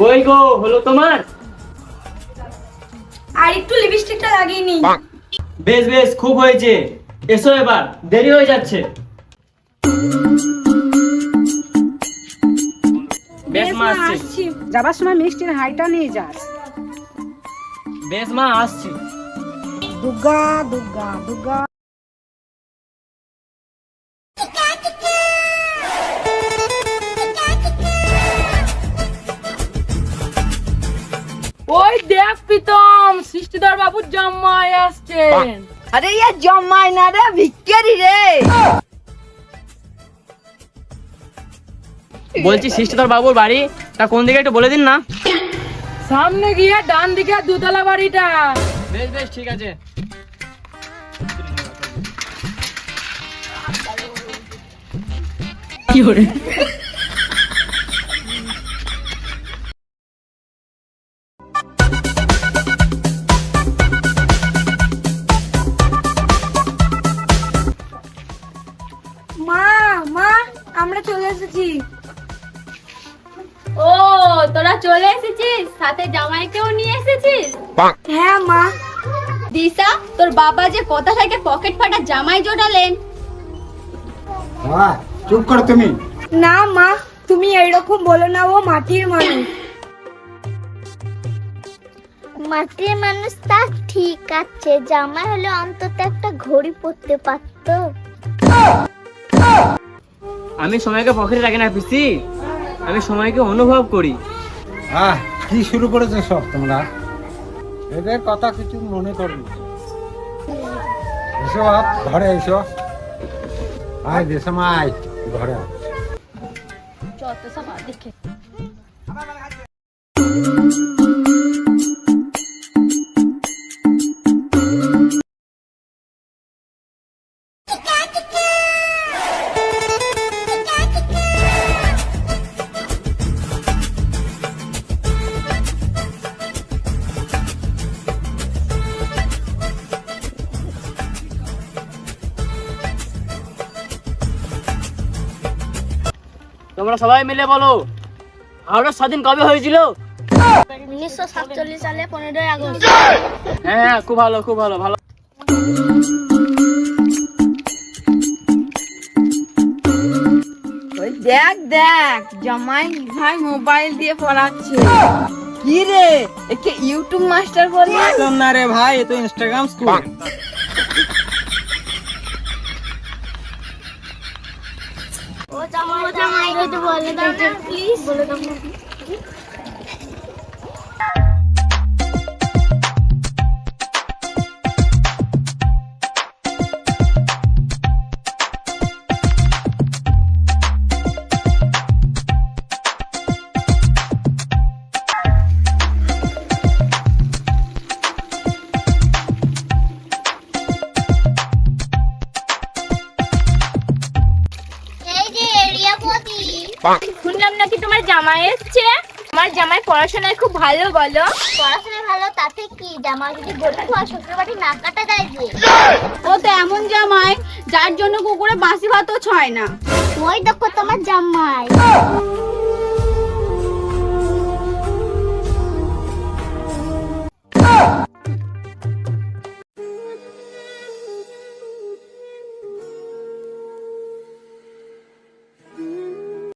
কই গো হলো তোমার? আর একটু লিপস্টিকটা লাগিয়ে নি বেশ বেশ খুব হয়েছে। এসো এবার দেরি হয়ে যাচ্ছে। বেশ মা আসছি। যাবার সময় মিষ্টির হাইটা নিয়ে যাস বেশ মা আসছি। দুর্গা দুর্গা দুর্গা প্রীতম সৃষ্টিধর বাবুর জামাই আসছেন আরে ইয়া জমাই না রে ভিক্ষারি রে। বলছি সৃষ্টিধর বাবুর বাড়ি তা কোন দিকে একটু বলে দিন না। সামনে গিয়ে ডান দিকে দুতলা বাড়িটা। বেশ বেশ ঠিক আছে। কি আমরা চলে এসেছি। ও তোরা চলে এসেছিস? সাথে জামাইকেও নিয়ে এসেছিস? হ্যাঁ মা। দিশা তোর বাবা যে কথা থেকে পকেট ফাটা জামাই জোটালেন? চুপ করো তুমি। না মা তুমি এইরকম বলো না ও মাটির মানুষ। মাটির মানুষ তা ঠিক আছে জামাই হলে অন্তত একটা ঘড়ি পরতে পারতো। আমি সময়কে পকেটে রাখি না পিসি। আমি সময়কে অনুভব করি। আহ কি শুরু করেছ সব তোমরা? এদের কথা কিছু মনে করবি। এসো আপ ঘরে এসো। আয় দেশমাই ঘরে আয়। যত সব দেখে। তোমরা সবাই মিলে বলো ভারত স্বাধীন কবে হয়েছিল? উনিশশো সাতচল্লিশ সালে পনেরোই আগস্ট। হ্যাঁ হ্যাঁ খুব ভালো খুব ভালো ভালো। দেখ দেখ জামাই ভাই মোবাইল দিয়ে পড়াচ্ছে। কি রে? একে ইউটিউব মাস্টার বলে না রে ভাই এ তো ইনস্টাগ্রাম স্কুল ও জামাই ও জামাই বলে দাও প্লিজ বলে দাও শুনলাম নাকি তোমার জামাই এসছে? আমার জামাই পড়াশোনায় খুব ভালো বলো। পড়াশোনা ভালো তাতে কি? জামা যদি গরিব আর শ্বশুরবাড়ি না কাটা যায় যে। ও তো এমন জামাই যার জন্য কুকুরে বাসি ভাতও ছয় না। ওই দেখো তোমার জামাই।